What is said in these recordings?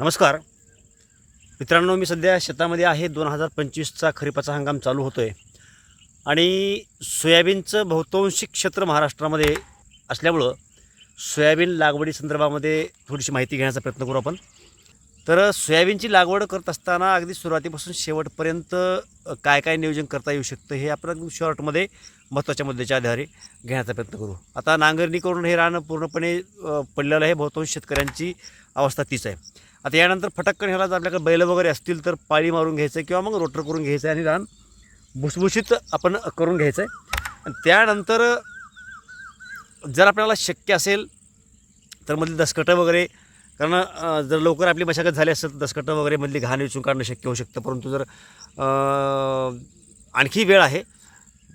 नमस्कार. मित्रांनो मी सध्या शेतामध्ये आहे. दोन हजार पंचवीसचा खरीपाचा हंगाम चालू होतो आहे आणि सोयाबीनचं बहुतांशी क्षेत्र महाराष्ट्रामध्ये असल्यामुळं सोयाबीन लागवडी संदर्भामध्ये थोडीशी माहिती घेण्याचा प्रयत्न करू आपण. तर सोयाबीनची लागवड करत असताना अगदी सुरुवातीपासून शेवटपर्यंत काय काय नियोजन करता येऊ शकतं हे आपण अगदी शॉर्टमध्ये महत्त्वाच्या मुद्द्याच्या आधारे घेण्याचा प्रयत्न करू. आता नांगरणी करून हे रान पूर्णपणे पडलेलं आहे. बहुतांश शेतकऱ्यांची अवस्था तीच आहे. आता यानंतर फटक्कन ह्याला जर आपल्याकडे बैल वगैरे असतील तर पाळी मारून घ्यायचं आहे किंवा मग रोटर करून घ्यायचं आहे आणि रान भुसभुशीत आपण करून घ्यायचं आहे आणि त्यानंतर जर आपल्याला शक्य असेल तर मधली दसकटं वगैरे कारण जर लवकर आपली मशागत झाली असेल तर दसकटं वगैरे मधली घाण वेचून काढणं शक्य होऊ शकतं. परंतु जर आणखी वेळ आहे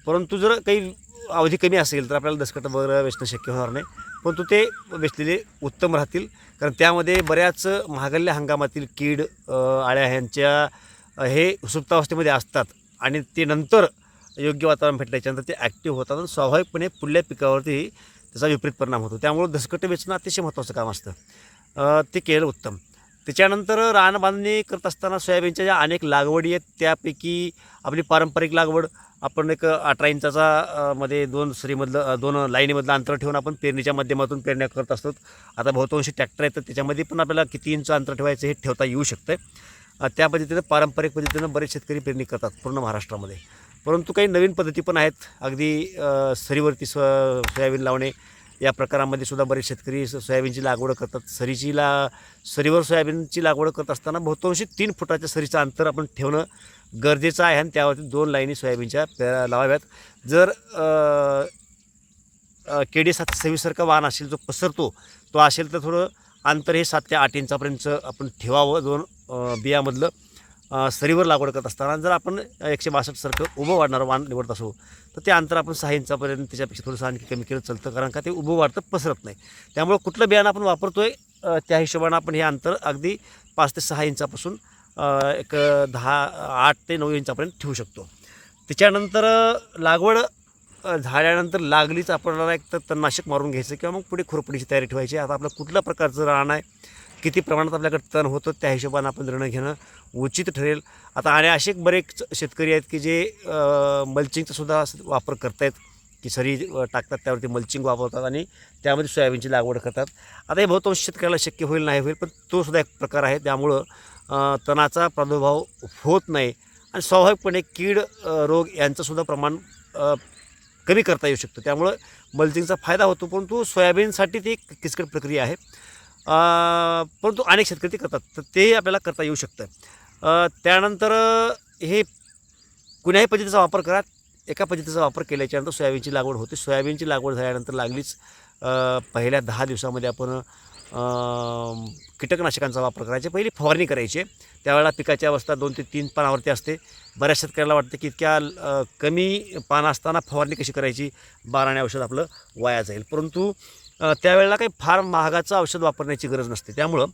परंतु जर काही अवधी कमी असेल तर आपल्याला दसकटं वगैरे वेचणं शक्य होणार नाही. परंतु ते वेचलेले उत्तम राहतील. कारण त्यामध्ये बऱ्याच महागल्ल्या हंगामातील कीड आळ्या ह्यांच्या हे सुप्तावस्थेमध्ये असतात. आणि ते नंतर योग्य वातावरण भेटल्याच्यानंतर ते ॲक्टिव्ह होतात आणि स्वाभाविकपणे पुढल्या पिकावरती त्याचा विपरीत परिणाम होतो. त्यामुळं दसकटं वेचणं अतिशय महत्त्वाचं काम असतं. ते केलं उत्तम. त्याच्यानंतर रान बांधणी करत असताना सोयाबीनच्या ज्या अनेक लागवडी आहेत त्यापैकी आपली पारंपरिक लागवड आपण एक अठरा इंचाचा मध्ये दोन सरीमधलं दोन लाईनीमधलं अंतर ठेवून आपण पेरणीच्या माध्यमातून पेरण्या करत असतो. आता बहुतांशी ट्रॅक्टर आहेत तर त्याच्यामध्ये पण आपल्याला किती इंच अंतर ठेवायचं हे ठेवता येऊ शकतं आहे त्या पद्धतीनं पारंपरिक पद्धतीनं बरेच शेतकरी पेरणी करतात पूर्ण महाराष्ट्रामध्ये. परंतु काही नवीन पद्धती पण आहेत. अगदी सरीवरती स्व सोयाबीन लावणे या प्रकारामध्ये सुद्धा बरेच शेतकरी सोयाबीनची लागवड करतात. सरीची ला सरीवर सोयाबीनची लागवड करत असताना बहुतांशी तीन फुटाच्या सरीचं अंतर आपण ठेवणं गरजेचं आहे आणि त्यावरती दोन लाईनी सोयाबीनच्या पेरा लावाव्यात. जर के डी सातशे सव्वीससारखा वाहन असेल जो पसरतो तो असेल तर थोडं अंतर हे सात ते आठ इंचापर्यंत आपण ठेवावं. दोन बियामधलं. सरीवर लागवड करत असताना जर आपण एकशे बासष्टसारखं उभं वाढणारं वाण निवडत असू तर ते अंतर आपण सहा इंचापर्यंत त्याच्यापेक्षा थोडंसं आणखी कमी केलं चालतं कारण का ते उभं वाढतं पसरत नाही. त्यामुळं कुठलं बियाणं आपण वापरतो आहे त्या हिशोबानं आपण हे अंतर अगदी पाच ते सहा इंचापासून एक दहा आठ ते नऊ इंचापर्यंत ठेवू शकतो. त्याच्यानंतर लागवड झाल्यानंतर लागलीच आपल्याला एक तर तणनाशक मारून घ्यायचं किंवा मग पुढे खुरपणीची तयारी ठेवायची. आता आपलं कुठल्या प्रकारचं रान आहे किती प्रमाणात आपल्याकडे तण होतं त्या हिशोबानं आपण निर्णय घेणं उचित ठरेल. आता आणि असे बरेच शेतकरी आहेत की जे मल्चिंगचासुद्धा मल्चिंगचा सुद्धा वापर करतायत की सरी टाकतात त्यावरती मल्चिंग वापरतात आणि त्यामध्ये सोयाबीनची लागवड करतात. आता हे बहुतांश शेतकऱ्याला शक्य होईल नाही होईल पण तो सुद्धा एक प्रकार आहे. त्यामुळं तणाचा प्रादुर्भाव होत नाही. आणि स्वाभाविकपणे कीड रोग यांचंसुद्धा प्रमाण कमी करता येऊ शकतं. त्यामुळं मल्चिंगचा फायदा होतो परंतु सोयाबीनसाठी ती एक किचकट प्रक्रिया आहे. परंतु अनेक शेतकरी ते करतात तर तेही आपल्याला करता येऊ शकतं. त्यानंतर हे कुण्याही पद्धतीचा वापर करा एका पद्धतीचा वापर केल्याच्यानंतर सोयाबीनची लागवड होते. सोयाबीनची लागवड झाल्यानंतर लागलीच पहिल्या दहा दिवसामध्ये आपण कीटकनाशकांचा वापर करायचे. पहिली फवारणी करायची. त्यावेळेला पिकाची अवस्था दोन ते तीन पानावरती असते. बऱ्याच शेतकऱ्याला वाटतं की इतक्या कमी पानं असताना फवारणी कशी करायची? बाराणे औषध आपलं वाया जाईल. परंतु त्यावेळेला काही फार महागाचं औषध वापरण्याची गरज नसते. त्यामुळं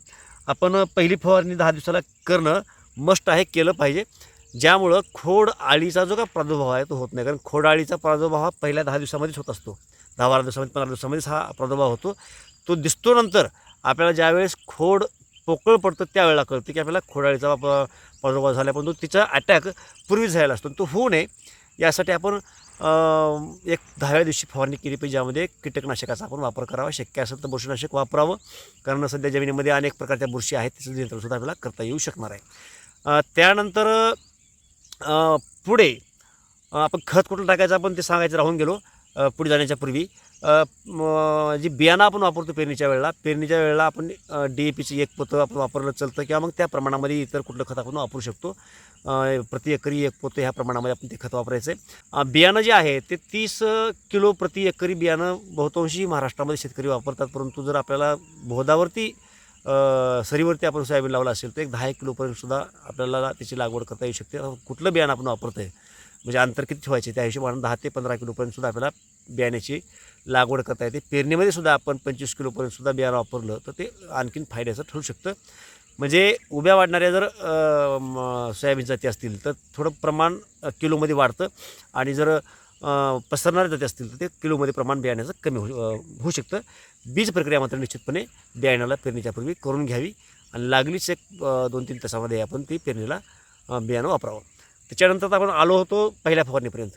आपण पहिली फवारणी दहा दिवसाला करणं मस्ट आहे केलं पाहिजे. ज्यामुळं खोड आळीचा जो काय प्रादुर्भाव आहे तो होत नाही. कारण खोड आळीचा प्रादुर्भाव हा पहिल्या दहा दिवसामध्येच होत असतो. दहा बारा दिवसामध्ये पंधरा दिवसामध्येच हा प्रादुर्भाव होतो. तो दिसतो नंतर आपल्याला ज्यावेळेस खोड पोकळ पडतं त्यावेळेला कळतं की आपल्याला खोडाळीचा प- प्रादुर्भाव झाला परंतु तिचा अटॅक पूर्वी झालेला असतो. तो होऊ नये यासाठी आपण एक दहाव्या दिवशी फवारणी केली पाहिजे ज्यामध्ये कीटकनाशकाचा आपण वापर करावा. शक्य असेल तर बुरशीनाशक वापरावं कारण सध्या जमिनीमध्ये अनेक प्रकारच्या बुरशी आहेत त्याचं नियंत्रणसुद्धा आपल्याला करता येऊ शकणार आहे. त्यानंतर पुढे आपण खत कुठलं टाकायचं आपण ते सांगायचं राहून गेलो पुढे जाण्याच्या पूर्वी. जी बियाणं आपण वापरतो पेरणीच्या वेळेला पेरणीच्या वेळेला आपण डी ए पीची एक पोतं आपण वापरलं चालतं किंवा मग त्या प्रमाणामध्ये इतर कुठलं खत आपण वापरू शकतो. प्रति एकरी एक पोतं ह्या प्रमाणामध्ये आपण ते खत वापरायचं आहे. बियाणं जे आहे ते तीस किलो प्रति एकरी बियाणं बहुतांशी महाराष्ट्रामध्ये शेतकरी वापरतात. परंतु जर आपल्याला बोधावरती सरीवरती आपण सोयाबीन लावलं असेल तर एक दहा एक किलोपर्यंत सुद्धा आपल्याला त्याची लागवड करता येऊ शकते. कुठलं बियाणं आपण वापरतो आहे म्हणजे अंतर किती ठेवायचे त्या हिशोबानं दहा ते पंधरा किलोपर्यंत सुद्धा आपल्याला बियाण्याची लागवड करता येते. पेरणीमध्ये सुद्धा आपण पंचवीस किलोपर्यंत सुद्धा बियाणं वापरलं तर ते आणखीन फायद्याचं ठरू शकतं. म्हणजे उभ्या वाढणाऱ्या जर सोयाबीन जाती असतील तर थोडं प्रमाण किलोमध्ये वाढतं आणि जर पसरणाऱ्या जाती असतील तर ते किलोमध्ये प्रमाण बियाण्याचं कमी होऊ होऊ शकतं. बीज प्रक्रिया मात्र निश्चितपणे बियाण्याला पेरणीच्या पूर्वी करून घ्यावी आणि लागलीच एक दोन तीन तासामध्ये आपण ती पेरणीला बियाणं वापरावं. त्याच्यानंतर आपण आलो होतो पहिल्या फवारणीपर्यंत.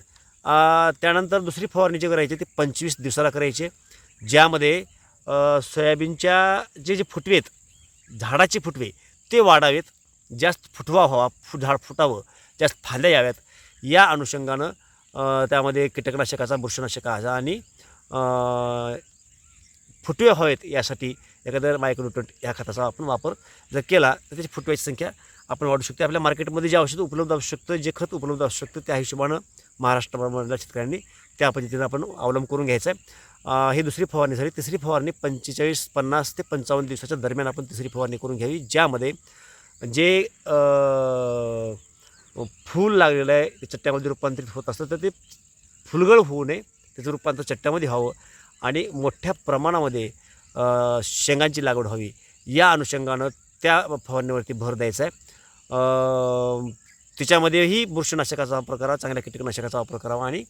त्यानंतर दुसरी फवारणी जी करायची ती पंचवीस दिवसाला करायची. ज्यामध्ये सोयाबीनच्या जे जे फुटवे आहेत झाडाचे फुटवे ते वाढावेत. जास्त फुटवा व्हावा फु झाड फुटावं जास्त फांद्या याव्यात. या अनुषंगानं त्यामध्ये कीटकनाशकाचा बुरशीनाशकाचा आणि फुटवे हवेत यासाठी एखाद्या मायक्रोन्युट्रंट या खताचा आपण वापर जर केला तर त्याची फुटव्याची संख्या आपण वाढू शकते. आपल्या मार्केटमध्ये जे औषध उपलब्ध असू शकतं जे खत उपलब्ध असू शकतं त्या हिशोबानं महाराष्ट्रामधल्या शेतकऱ्यांनी त्या पद्धतीनं आपण अवलंब करून घ्यायचा आहे. ही दुसरी फवारणी झाली. तिसरी फवारणी पंचेचाळीस पन्नास ते पंचावन्न दिवसाच्या दरम्यान आपण तिसरी फवारणी करून घ्यावी ज्यामध्ये जे फूल लागलेलं आहे ते चट्ट्यामध्ये रूपांतरित होत असतं तर ते फुलगळ होऊ नये. त्याचं रूपांतर चट्ट्यामध्ये व्हावं आणि मोठ्या प्रमाणामध्ये शेंगांची लागवड व्हावी. या अनुषंगानं त्या फवारणीवरती भर द्यायचा आहे. तिच्यामध्येही बुरशीनाशकाचा वापर करावा चांगल्या कीटकनाशकाचा वापर करावा आणि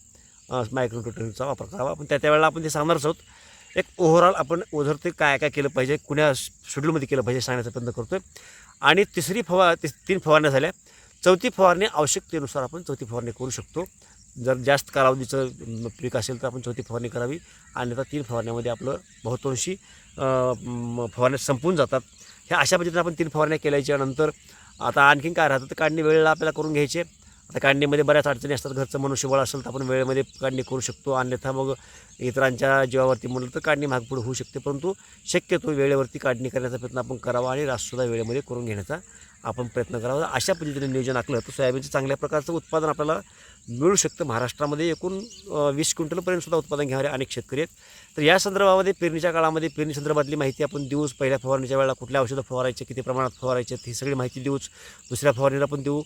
मायक्रोन्युट्रियनचा वापर करावा. आपण त्या त्यावेळेला आपण ते सांगणारच आहोत एक ओव्हरऑल आपण ओझर ते काय काय केलं पाहिजे कुण्या शेड्यूलमध्ये केलं पाहिजे सांगण्याचा प्रयत्न करतो आहे आणि तिसरी फवा तीन फवारण्या झाल्या. चौथी फवारणी आवश्यकतेनुसार आपण चौथी फवारणी करू शकतो. जर जास्त कालावधीचं पीक असेल तर आपण चौथी फवारणी करावी. आणि आता तीन फवारण्यामध्ये आपलं बहुतांशी फवारण्या संपून जातात. ह्या अशा पद्धतीने आपण तीन फवारण्या केल्याच्यानंतर आता आणखीन काय राहतं? तर काढणी वेळेला आपल्याला करून घ्यायचे. आता काढणीमध्ये बऱ्याच अडचणी असतात. घरचं मनुष्यबळ असेल तर आपण वेळेमध्ये काढणी करू शकतो. अन्यथा मग इतरांच्या जीवावरती म्हणलं तर काढणी महागपूड होऊ शकते. परंतु शक्यतो वेळेवरती काढणी करण्याचा प्रयत्न आपण करावा आणि राससुद्धा वेळेमध्ये करून घेण्याचा आपण प्रयत्न करावा. अशा पद्धतीने नियोजन आखलं तर सोयाबीनचं चांगल्या प्रकारचं उत्पादन आपल्याला मिळू शकतं. महाराष्ट्रामध्ये एकूण वीस क्विंटलपर्यंत सुद्धा उत्पादन घेणारे अनेक शेतकरी आहेत. तर या संदर्भामध्ये पेरणीच्या काळामध्ये पेरणी संदर्भातली माहिती आपण देऊच. पहिल्या फवारणीच्या वेळेला कुठल्या औषधं फवारायचे किती प्रमाणात फवारायचे ही सगळी माहिती देऊच. दुसऱ्या फवारणीला पण देऊ.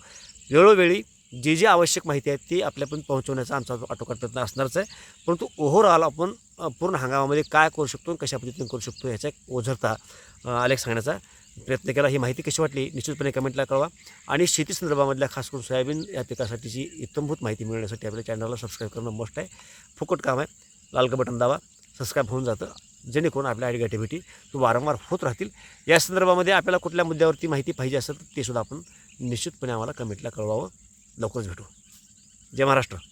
वेळोवेळी जी जी आवश्यक माहिती आहे ती आपल्यापर्यंत पोहोचवण्याचा आमचा आटोकाट प्रयत्न असणारच आहे. परंतु ओव्हरऑल आपण पूर्ण हंगामामध्ये काय करू शकतो कशा पद्धतीने करू शकतो याचा एक ओझरता अ, आलेख सांगण्याचा प्रयत्न केला. ही माहिती कशी वाटली निश्चितपणे कमेंटला कळवा. आणि शेती संदर्भामधल्या खास करून सोयाबीन या पिकासाठीची इत्तमभूत माहिती मिळण्यासाठी आपल्या चॅनलला सबस्क्राईब करणं मस्ट आहे. फुकट काम आहे. लाल बटन दावा सबस्क्राईब होऊन जातं. जेणेकरून आपल्या आयडी तो वारंवार होत राहतील. या संदर्भामध्ये आपल्याला कुठल्या मुद्द्यावरती माहिती पाहिजे असेल तर ते सुद्धा आपण निश्चितपणे आम्हाला कमेंटला कळवावं. लवकरच भेटू. जय महाराष्ट्र.